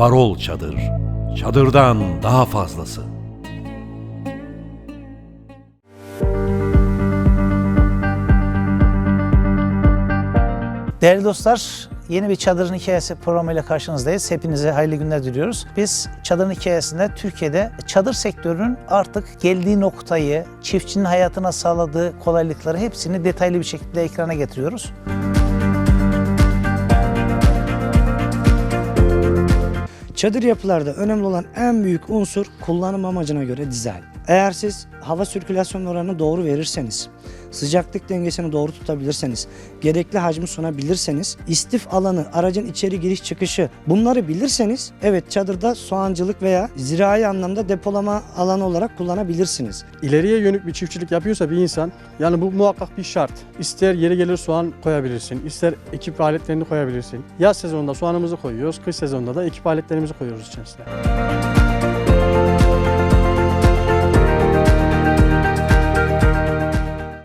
Varol Çadır. Çadırdan daha fazlası. Değerli dostlar, yeni bir Çadırın Hikayesi programıyla karşınızdayız. Hepinize hayırlı günler diliyoruz. Biz Çadırın Hikayesi'nde Türkiye'de çadır sektörünün artık geldiği noktayı, çiftçinin hayatına sağladığı kolaylıkları hepsini detaylı bir şekilde ekrana getiriyoruz. Çadır yapılarda önemli olan en büyük unsur kullanım amacına göre dizayn. Eğer siz hava sirkülasyon oranını doğru verirseniz, sıcaklık dengesini doğru tutabilirseniz, gerekli hacmi sunabilirseniz, istif alanı, aracın içeri giriş çıkışı bunları bilirseniz evet çadırda soğancılık veya zirai anlamda depolama alanı olarak kullanabilirsiniz. ileriye yönük bir çiftçilik yapıyorsa bir insan yani bu muhakkak bir şart. İster yeri gelir soğan koyabilirsin, ister ekip aletlerini koyabilirsin. Yaz sezonunda soğanımızı koyuyoruz, kış sezonunda da ekip aletlerimizi koyuyoruz içerisine.